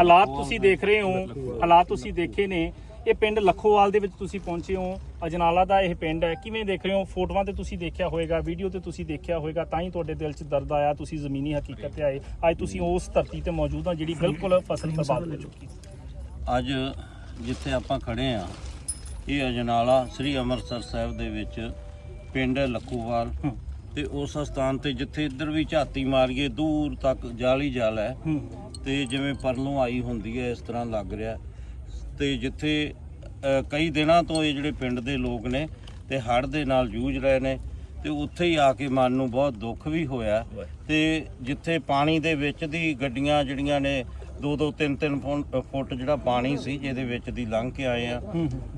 ਹਾਲਾਤ ਤੁਸੀਂ ਦੇਖ ਰਹੇ ਹੋ ਹਾਲਾਤ ਤੁਸੀਂ ਦੇਖੇ ਨੇ। ਇਹ ਪਿੰਡ ਲਖੋਵਾਲ ਦੇ ਵਿੱਚ ਤੁਸੀਂ ਪਹੁੰਚੇ ਹੋ ਅਜਨਾਲਾ ਦਾ ਇਹ ਪਿੰਡ ਹੈ। ਕਿਵੇਂ ਦੇਖ ਰਹੇ ਹੋ? ਫੋਟੋਆਂ ਤੇ ਤੁਸੀਂ ਦੇਖਿਆ ਹੋਵੇਗਾ ਵੀਡੀਓ ਤੇ ਤੁਸੀਂ ਦੇਖਿਆ ਹੋਵੇਗਾ ਤਾਂ ਹੀ ਤੁਹਾਡੇ ਦਿਲ 'ਚ ਦਰਦ ਆਇਆ ਤੁਸੀਂ ਜ਼ਮੀਨੀ ਹਕੀਕਤ ਤੇ ਆਏ। ਅੱਜ ਤੁਸੀਂ ਉਸ ਧਰਤੀ ਤੇ ਮੌਜੂਦ ਹੋ ਜਿਹੜੀ ਬਿਲਕੁਲ ਫਸਲ ਬਰਬਾਦ ਹੋ ਚੁੱਕੀ ਅੱਜ ਜਿੱਥੇ ਆਪਾਂ ਖੜੇ ਆ ਇਹ ਅਜਨਾਲਾ ਸ੍ਰੀ ਅੰਮ੍ਰਿਤਸਰ ਸਾਹਿਬ ਦੇ ਵਿੱਚ ਪਿੰਡ ਲੱਖੂਵਾਲ। ਤੇ ਉਸ ਸਥਾਨ ਤੇ ਜਿੱਥੇ ਇੱਧਰ ਵੀ ਝਾਤੀ ਮਾਰੀਏ ਦੂਰ ਤੱਕ ਜਾਲੀ ਜਲ ਹੂੰ। ਤੇ ਜਿਵੇਂ ਪਰਲੋਂ ਆਈ ਹੁੰਦੀ ਹੈ ਇਸ ਤਰ੍ਹਾਂ ਲੱਗ ਰਿਹਾ। ਤੇ ਜਿੱਥੇ ਕਈ ਦਿਨਾਂ ਤੋਂ ਇਹ ਜਿਹੜੇ ਪਿੰਡ ਦੇ ਲੋਕ ਨੇ ਤੇ ਹੜ੍ਹ ਦੇ ਨਾਲ ਜੂਝ ਰਹੇ ਨੇ ਤੇ ਉੱਥੇ ਹੀ ਆ ਕੇ ਮਨ ਨੂੰ ਬਹੁਤ ਦੁੱਖ ਵੀ ਹੋਇਆ। ਤੇ ਜਿੱਥੇ ਪਾਣੀ ਦੇ ਵਿੱਚ ਦੀ ਗੱਡੀਆਂ ਜਿਹੜੀਆਂ ਨੇ ਦੋ ਦੋ ਤਿੰਨ ਤਿੰਨ ਫੁੰ- ਫੁੱਟ ਜਿਹੜਾ ਪਾਣੀ ਸੀ ਜਿਹਦੇ ਵਿੱਚ ਦੀ ਲੰਘ ਕੇ ਆਏ ਆ।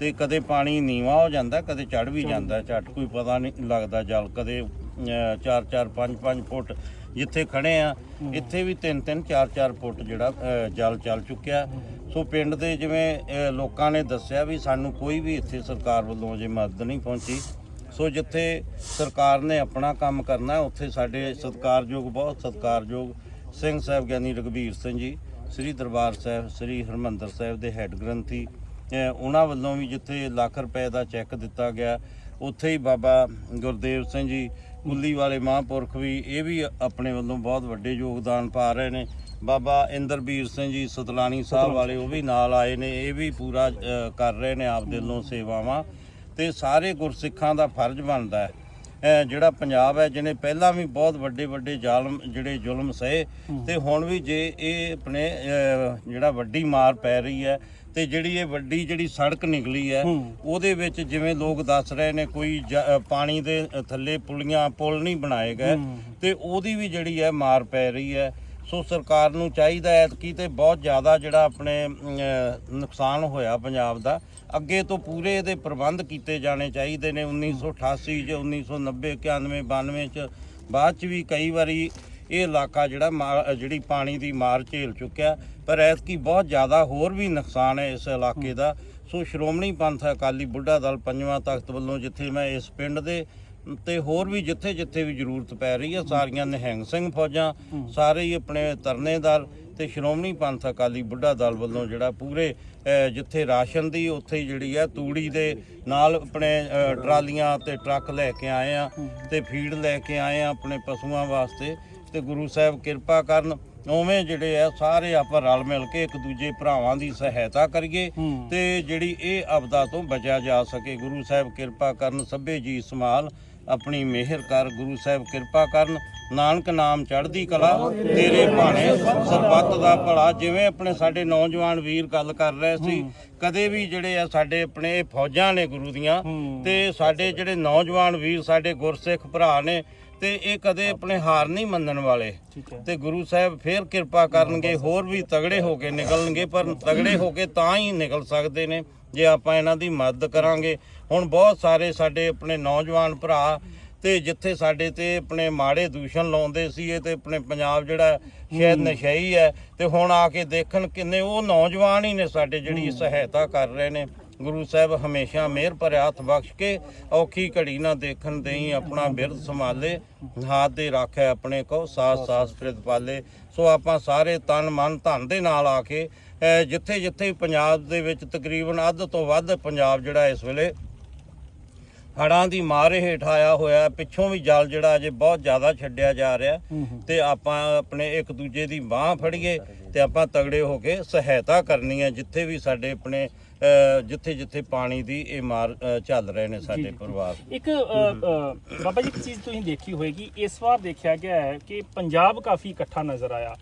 ਤੇ ਕਦੇ ਪਾਣੀ ਨੀਵਾ ਹੋ ਜਾਂਦਾ ਕਦੇ ਚੜ ਵੀ ਜਾਂਦਾ ਝੱਟ ਕੋਈ ਪਤਾ ਨਹੀਂ ਲੱਗਦਾ ਜਲ ਕਦੇ 4 4 5 5 ਫੁੱਟ ਜਿੱਥੇ ਖੜੇ ਆ ਇੱਥੇ ਵੀ 3 3 4 4 ਫੁੱਟ ਜਿਹੜਾ ਜਲ ਚੱਲ ਚੁੱਕਿਆ। ਸੋ ਪਿੰਡ ਦੇ ਜਿਵੇਂ ਲੋਕਾਂ ਨੇ ਦੱਸਿਆ ਵੀ ਸਾਨੂੰ ਕੋਈ ਵੀ ਇੱਥੇ ਸਰਕਾਰ ਵੱਲੋਂ ਜੇ ਮਦਦ ਨਹੀਂ ਪਹੁੰਚੀ। ਸੋ ਜਿੱਥੇ ਸਰਕਾਰ ਨੇ ਆਪਣਾ ਕੰਮ ਕਰਨਾ ਉੱਥੇ ਸਾਡੇ ਸਤਿਕਾਰਯੋਗ ਬਹੁਤ ਸਤਿਕਾਰਯੋਗ ਸਿੰਘ ਸਾਹਿਬ ਗਿਆਨੀ ਰਗਵੀਰ ਸਿੰਘ ਜੀ ਸ੍ਰੀ ਦਰਬਾਰ ਸਾਹਿਬ ਸ੍ਰੀ ਹਰਮੰਦਰ ਸਾਹਿਬ ਦੇ ਹੈੱਡ ਗ੍ਰੰਥੀ ਉਹਨਾਂ ਵੱਲੋਂ ਵੀ ਜਿੱਥੇ ਲੱਖ ਰੁਪਏ ਦਾ ਚੈੱਕ ਦਿੱਤਾ ਗਿਆ ਉੱਥੇ ਹੀ ਬਾਬਾ ਗੁਰਦੇਵ ਸਿੰਘ ਜੀ ਕੁੱਲੀ ਵਾਲੇ ਮਹਾਂਪੁਰਖ ਵੀ ਇਹ ਵੀ ਆਪਣੇ ਵੱਲੋਂ ਬਹੁਤ ਵੱਡੇ ਯੋਗਦਾਨ ਪਾ ਰਹੇ ਨੇ। ਬਾਬਾ ਇੰਦਰਬੀਰ ਸਿੰਘ ਜੀ ਸਤਲਾਣੀ ਸਾਹਿਬ ਵਾਲੇ ਉਹ ਵੀ ਨਾਲ ਆਏ ਨੇ ਇਹ ਵੀ ਪੂਰਾ ਕਰ ਰਹੇ ਨੇ ਆਪ ਦਿਲੋਂ ਸੇਵਾਵਾਂ। ਤੇ ਸਾਰੇ ਗੁਰਸਿੱਖਾਂ ਦਾ ਫਰਜ਼ ਬਣਦਾ ਹੈ। ਜਿਹੜਾ ਪੰਜਾਬ ਹੈ ਜਿਹਨੇ ਪਹਿਲਾਂ ਵੀ ਬਹੁਤ ਵੱਡੇ ਵੱਡੇ ਜ਼ਾਲਮ ਜਿਹੜੇ ਜ਼ੁਲਮ ਸਹੇ ਤੇ ਹੁਣ ਵੀ ਜੇ ਇਹ ਆਪਣੇ ਜਿਹੜਾ ਵੱਡੀ ਮਾਰ ਪੈ ਰਹੀ ਹੈ ਤੇ ਜਿਹੜੀ ਇਹ ਵੱਡੀ ਜਿਹੜੀ ਸੜਕ ਨਿਕਲੀ ਹੈ। ਉਹਦੇ ਵਿੱਚ ਜਿਵੇਂ ਲੋਕ ਦੱਸ ਰਹੇ ਨੇ ਕੋਈ ਪਾਣੀ ਦੇ ਥੱਲੇ ਪੁਲੀਆਂ ਪੁਲ ਨਹੀਂ ਬਣਾਏ ਗਏ। ਤੇ ਉਹਦੀ ਵੀ ਜਿਹੜੀ ਹੈ ਮਾਰ ਪੈ ਰਹੀ ਹੈ ਸੋ ਸਰਕਾਰ ਨੂੰ ਚਾਹੀਦਾ ਹੈ ਕਿ ਤੇ ਬਹੁਤ ਜ਼ਿਆਦਾ ਜਿਹੜਾ ਆਪਣੇ ਨੁਕਸਾਨ ਹੋਇਆ ਪੰਜਾਬ ਦਾ ਅੱਗੇ ਤੋਂ ਪੂਰੇ ਇਹਦੇ ਪ੍ਰਬੰਧ ਕੀਤੇ ਜਾਣੇ ਚਾਹੀਦੇ ਨੇ 1988 ਚ 1990 91 92 ਚ ਬਾਅਦ ਚ ਵੀ ਕਈ ਵਾਰੀ ਇਹ ਇਲਾਕਾ ਜਿਹੜਾ ਮਾ- ਜਿਹੜੀ ਪਾਣੀ ਦੀ ਮਾਰ ਝੇਲ ਚੁੱਕਿਆ ਪਰ ਐਤਕੀ ਬਹੁਤ ਜ਼ਿਆਦਾ ਹੋਰ ਵੀ ਨੁਕਸਾਨ ਹੈ ਇਸ ਇਲਾਕੇ ਦਾ। ਸੋ ਸ਼੍ਰੋਮਣੀ ਪੰਥ ਅਕਾਲੀ ਬੁੱਢਾ ਦਲ ਪੰਜਵਾਂ ਤਖਤ ਵੱਲੋਂ ਜਿੱਥੇ ਮੈਂ ਇਸ ਪਿੰਡ ਦੇ, ਤੇ ਹੋਰ ਵੀ ਜਿੱਥੇ ਜਿੱਥੇ ਵੀ ਜ਼ਰੂਰਤ ਪੈ ਰਹੀ ਹੈ, ਸਾਰੀਆਂ ਨਿਹੰਗ ਸਿੰਘ ਫੌਜਾਂ, ਸਾਰੇ ਹੀ ਆਪਣੇ ਤਰਨੇਦਾਰ ਦਲ ਤੇ ਸ਼੍ਰੋਮਣੀ ਪੰਥ ਅਕਾਲੀ ਬੁੱਢਾ ਦਲ ਵੱਲੋਂ ਜਿਹੜਾ ਪੂਰੇ ਜਿੱਥੇ ਰਾਸ਼ਨ ਦੀ ਉੱਥੇ ਹੀ ਜਿਹੜੀ ਹੈ ਤੂੜੀ ਦੇ ਨਾਲ ਆਪਣੇ ਟਰਾਲੀਆਂ ਤੇ ਟਰੱਕ ਲੈ ਕੇ ਆਏ ਆ ਤੇ ਫੀਡ ਲੈ ਕੇ ਆਏ ਆ ਆਪਣੇ ਪਸ਼ੂਆਂ ਵਾਸਤੇ। ਤੇ ਗੁਰੂ ਸਾਹਿਬ ਕਿਰਪਾ ਕਰਨ ਉਵੇਂ ਜਿਹੜੇ ਆ ਸਾਰੇ ਆਪਾਂ ਰਲ ਮਿਲ ਕੇ ਇੱਕ ਦੂਜੇ ਭਰਾਵਾਂ ਦੀ ਸਹਾਇਤਾ ਕਰੀਏ। ਤੇ ਜਿਹੜੀ ਇਹ ਆਪਦਾ ਤੋਂ ਬਚਿਆ ਜਾ ਸਕੇ ਗੁਰੂ ਸਾਹਿਬ ਕਿਰਪਾ ਕਰਨ ਸਭੇ ਜੀ ਸੰਭਾਲ ਆਪਣੀ ਮਿਹਰ ਕਰ ਗੁਰੂ ਸਾਹਿਬ ਕਿਰਪਾ ਕਰਨ ਨਾਨਕ ਨਾਮ ਚੜ੍ਹਦੀ ਕਲਾ ਤੇਰੇ ਭਾਣੇ ਸਰਬੱਤ ਦਾ ਭਲਾ ਜਿਵੇਂ ਆਪਣੇ ਸਾਡੇ ਨੌਜਵਾਨ ਵੀਰ ਗੱਲ ਕਰ ਰਹੇ ਸੀ ਕਦੇ ਵੀ ਜਿਹੜੇ ਆ ਸਾਡੇ ਆਪਣੇ ਫੌਜਾਂ ਨੇ ਗੁਰੂ ਦੀਆਂ। ਤੇ ਸਾਡੇ ਜਿਹੜੇ ਨੌਜਵਾਨ ਵੀਰ ਸਾਡੇ ਗੁਰਸਿੱਖ ਭਰਾ ਨੇ ਤੇ ਇਹ ਕਦੇ ਆਪਣੇ ਹਾਰ ਨਹੀਂ ਮੰਨਣ ਵਾਲੇ। ਤੇ ਗੁਰੂ ਸਾਹਿਬ ਫੇਰ ਕਿਰਪਾ ਕਰਨਗੇ ਹੋਰ ਵੀ ਤਗੜੇ ਹੋ ਕੇ ਨਿਕਲਣਗੇ ਪਰ ਤਗੜੇ ਹੋ ਕੇ ਤਾਂ ਹੀ ਨਿਕਲ ਸਕਦੇ ਨੇ ਜੇ ਆਪਾਂ ਇਹਨਾਂ ਦੀ ਮਦਦ ਕਰਾਂਗੇ। ਹੁਣ ਬਹੁਤ ਸਾਰੇ ਸਾਡੇ ਆਪਣੇ ਨੌਜਵਾਨ ਭਰਾ ਤੇ ਜਿੱਥੇ ਸਾਡੇ ਤੇ ਆਪਣੇ ਮਾੜੇ ਦੂਸ਼ਣ ਲਾਉਂਦੇ ਸੀ ਇਹ ਤੇ ਆਪਣੇ ਪੰਜਾਬ ਜਿਹੜਾ ਸ਼ਾਇਦ ਨਸ਼ਈ ਹੈ ਤੇ ਹੁਣ ਆ ਕੇ ਦੇਖਣ ਕਿੰਨੇ ਉਹ ਨੌਜਵਾਨ ਹੀ ਨੇ ਸਾਡੇ ਜਿਹੜੀ ਸਹਾਇਤਾ ਕਰ ਰਹੇ ਨੇ। ਗੁਰੂ ਸਾਹਿਬ ਹਮੇਸ਼ਾ ਮਿਹਰ ਭਰਿ ਹੱਥ ਬਖਸ਼ ਕੇ ਔਖੀ ਘੜੀ ਨਾ ਦੇਖਣ ਦੇਈ ਆਪਣਾ ਬਿਰਧ ਸੰਭਾਲੇ ਹਾਥ ਦੇ ਰਾਖੇ ਆਪਣੇ ਕੋ ਸਾਸ ਸਾਸ ਪ੍ਰਿਤ ਪਾਲੇ। ਸੋ ਆਪਾਂ ਸਾਰੇ ਤਨ ਮਨ ਧਨ ਦੇ ਨਾਲ ਆ ਕੇ ਜਿੱਥੇ ਜਿੱਥੇ ਪੰਜਾਬ ਦੇ ਵਿੱਚ ਤਕਰੀਬਨ ਅੱਧ ਤੋਂ ਵੱਧ ਪੰਜਾਬ ਜਿਹੜਾ ਇਸ ਵੇਲੇ ਹੜਾਂ ਦੀ ਮਾਰ ਹੇਠ ਆਇਆ ਹੋਇਆ ਪਿੱਛੋਂ ਵੀ ਜਲ ਜਿਹੜਾ ਅਜੇ ਬਹੁਤ ਜ਼ਿਆਦਾ ਛੱਡਿਆ ਜਾ ਰਿਹਾ ਤੇ ਆਪਾਂ ਆਪਣੇ ਇੱਕ ਦੂਜੇ ਦੀ ਬਾਹ ਫੜੀਏ ਤੇ ਆਪਾਂ ਤਗੜੇ ਹੋ ਕੇ ਸਹਾਇਤਾ ਕਰਨੀ ਹੈ ਜਿੱਥੇ ਵੀ ਸਾਡੇ ਆਪਣੇ ਜਿੱਥੇ ਜਿੱਥੇ ਪਾਣੀ ਦੀ ਇਹ ਮਾਰ ਚੱਲ ਰਹੇ ਨੇ ਸਾਡੇ ਪਰਿਵਾਰ। ਇੱਕ ਬਾਬਾ ਜੀ ਇੱਕ ਚੀਜ਼ ਤੁਸੀਂ ਦੇਖੀ ਹੋਏਗੀ ਇਸ ਵਾਰ ਦੇਖਿਆ ਗਿਆ ਹੈ ਕਿ ਪੰਜਾਬ ਕਾਫੀ ਇਕੱਠਾ ਨਜ਼ਰ ਆਇਆ।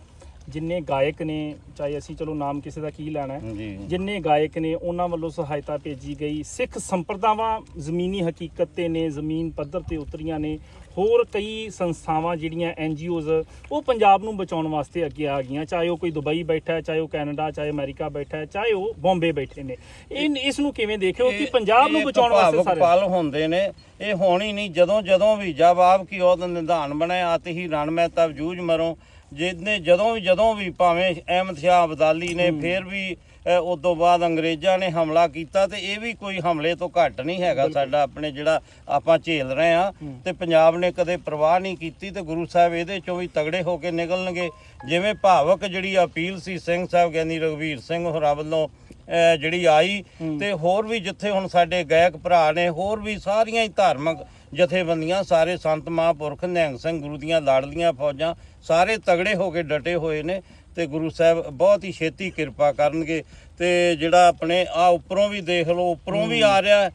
ਜਿੰਨੇ ਗਾਇਕ ਨੇ ਚਾਹੇ ਅਸੀਂ ਚਲੋ ਨਾਮ ਕਿਸੇ ਦਾ ਕੀ ਲੈਣਾ ਹੈ ਜਿੰਨੇ ਗਾਇਕ ਨੇ ਉਹਨਾਂ ਵੱਲੋਂ ਸਹਾਇਤਾ ਭੇਜੀ ਗਈ। ਸਿੱਖ ਸੰਪਰਦਾਵਾਂ ਜ਼ਮੀਨੀ ਹਕੀਕਤ ਤੇ ਨੇ ਜ਼ਮੀਨ ਪੱਧਰ ਤੇ ਉਤਰੀਆਂ ਨੇ। ਹੋਰ ਕਈ ਸੰਸਥਾਵਾਂ ਜਿਹੜੀਆਂ ਐਨਜੀਓਜ਼ ਉਹ ਪੰਜਾਬ ਨੂੰ ਬਚਾਉਣ ਵਾਸਤੇ ਅੱਗੇ ਆ ਗਈਆਂ। ਚਾਹੇ ਉਹ ਕੋਈ ਦੁਬਈ ਬੈਠਾ ਹੈ ਚਾਹੇ ਉਹ ਕੈਨੇਡਾ ਚਾਹੇ ਅਮਰੀਕਾ ਬੈਠਾ ਹੈ ਚਾਹੇ ਉਹ ਬੰਬੇ ਬੈਠੇ ਨੇ। ਇਹ ਇਸ ਨੂੰ ਕਿਵੇਂ ਦੇਖਿਓ ਕਿ ਪੰਜਾਬ ਨੂੰ ਬਚਾਉਣ ਵਾਸਤੇ ਸਾਰੇ ਪਲ ਹੁੰਦੇ ਨੇ। ਇਹ ਹੋਣੀ ਨਹੀਂ। ਜਦੋਂ ਜਦੋਂ ਵੀ ਜਬ ਆਪ ਕੀ ਉਹਦ ਨਿਧਾਨ ਬਣਾਏ ਆਤ ਹੀ ਰਣ ਮੈਂ ਤਬ ਜੂਝ ਮਰੋ। ਜਿਹਨੇ ਜਦੋਂ ਵੀ ਜਦੋਂ ਵੀ ਭਾਵੇਂ ਅਹਿਮਦ ਸ਼ਾਹ ਅਬਦਾਲੀ ਨੇ ਫਿਰ ਵੀ ਉਸ ਤੋਂ ਬਾਅਦ ਅੰਗਰੇਜ਼ਾਂ ਨੇ ਹਮਲਾ ਕੀਤਾ ਤੇ ਇਹ ਵੀ ਕੋਈ ਹਮਲੇ ਤੋਂ ਘੱਟ ਨਹੀਂ ਹੈਗਾ ਸਾਡਾ ਆਪਣੇ ਜਿਹੜਾ ਆਪਾਂ ਝੇਲ ਰਹੇ ਆ ਤੇ ਪੰਜਾਬ ਨੇ ਕਦੇ ਪਰਵਾਹ ਨਹੀਂ ਕੀਤੀ ਤੇ ਗੁਰੂ ਸਾਹਿਬ ਇਹਦੇ ਚੋਂ ਵੀ ਤਗੜੇ ਹੋ ਕੇ ਨਿਕਲਣਗੇ। ਜਿਵੇਂ ਭਾਵਕ ਜਿਹੜੀ ਅਪੀਲ ਸੀ ਸਿੰਘ ਸਾਹਿਬ ਗਿਆਨੀ ਰਘਵੀਰ ਸਿੰਘ ਹੋਰਾਂ ਵੱਲੋਂ ਜਿਹੜੀ ਆਈ ਤੇ ਹੋਰ ਵੀ ਜਿੱਥੇ ਹੁਣ ਸਾਡੇ ਗਾਇਕ ਭਰਾ ਨੇ ਹੋਰ ਵੀ ਸਾਰੀਆਂ ਹੀ ਧਾਰਮਿਕ ਜਥੇਬੰਦੀਆਂ ਸਾਰੇ ਸੰਤ ਮਹਾਂਪੁਰਖ ਨਿਹੰਗ ਸਿੰਘ ਗੁਰੂ ਦੀਆਂ ਲਾਡਲੀਆਂ ਫੌਜਾਂ ਸਾਰੇ ਤਗੜੇ ਹੋ ਕੇ ਡਟੇ ਹੋਏ ਨੇ ਤੇ ਗੁਰੂ ਸਾਹਿਬ ਬਹੁਤ ਹੀ ਛੇਤੀ ਕਿਰਪਾ ਕਰਨਗੇ ਤੇ ਜਿਹੜਾ ਆਪਣੇ ਆ ਉੱਪਰੋਂ ਵੀ ਦੇਖ ਲਓ ਉੱਪਰੋਂ ਵੀ ਆ ਰਿਹਾ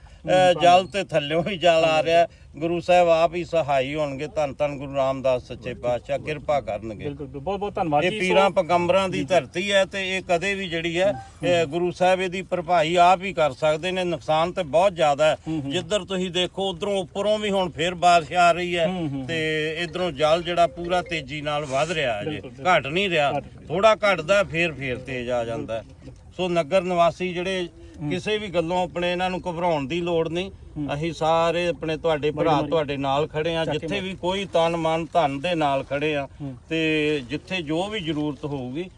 ਜਲ ਤੇ ਥੱਲਿਓਂ ਵੀ ਜਲ ਆ ਰਿਹਾ। ਹੈ। ਗੁਰੂ ਸਾਹਿਬ ਆਪ ਹੀ ਸਹਾਈ ਹੋਣਗੇ। ਧੰਨ ਧੰਨ ਗੁਰੂ ਰਾਮਦਾਸ ਸੱਚੇ ਪਾਤਸ਼ਾਹ ਕਿਰਪਾ ਕਰਨਗੇ। ਬਿਲਕੁਲ। ਬਹੁਤ ਬਹੁਤ ਧੰਨਵਾਦ ਇਹ ਪੀਰਾਂ ਪਗੰਬਰਾਂ ਦੀ ਧਰਤੀ ਹੈ ਤੇ ਇਹ ਕਦੇ ਵੀ ਜਿਹੜੀ ਹੈ ਗੁਰੂ ਸਾਹਿਬ ਇਹਦੀ ਭਰਪਾਈ ਆਪ ਹੀ ਕਰ ਸਕਦੇ ਨੇ। ਨੁਕਸਾਨ ਤੇ ਬਹੁਤ ਜ਼ਿਆਦਾ ਹੈ। ਜਿੱਧਰ ਤੁਸੀਂ ਦੇਖੋ ਉਧਰੋਂ ਉੱਪਰੋਂ ਵੀ ਹੁਣ ਫੇਰ ਬਾਰਿਸ਼ ਆ ਰਹੀ ਹੈ ਤੇ ਇਧਰੋਂ ਜਲ ਜਿਹੜਾ ਪੂਰਾ ਤੇਜ਼ੀ ਨਾਲ ਵੱਧ ਰਿਹਾ ਹੈ ਜੇ ਘਟ ਨਹੀਂ ਰਿਹਾ। ਥੋੜਾ ਘਟਦਾ ਫੇਰ ਫੇਰ ਤੇਜ਼ ਆ ਜਾਂਦਾ ਹੈ। ਸੋ ਨਗਰ ਨਿਵਾਸੀ ਜਿਹੜੇ ਕਿਸੇ ਵੀ ਗੱਲੋਂ ਆਪਣੇ ਇਹਨਾਂ ਨੂੰ ਘਬਰਾਉਣ ਦੀ ਲੋੜ ਨਹੀਂ। ਅਸੀਂ ਸਾਰੇ ਆਪਣੇ ਤੁਹਾਡੇ ਭਰਾ ਤੁਹਾਡੇ ਨਾਲ ਖੜੇ ਆ ਜਿੱਥੇ ਵੀ ਕੋਈ ਤਨ ਮਨ ਧਨ ਦੇ ਨਾਲ ਖੜੇ ਆ ਤੇ ਜਿੱਥੇ ਜੋ ਵੀ ਜ਼ਰੂਰਤ ਹੋਊਗੀ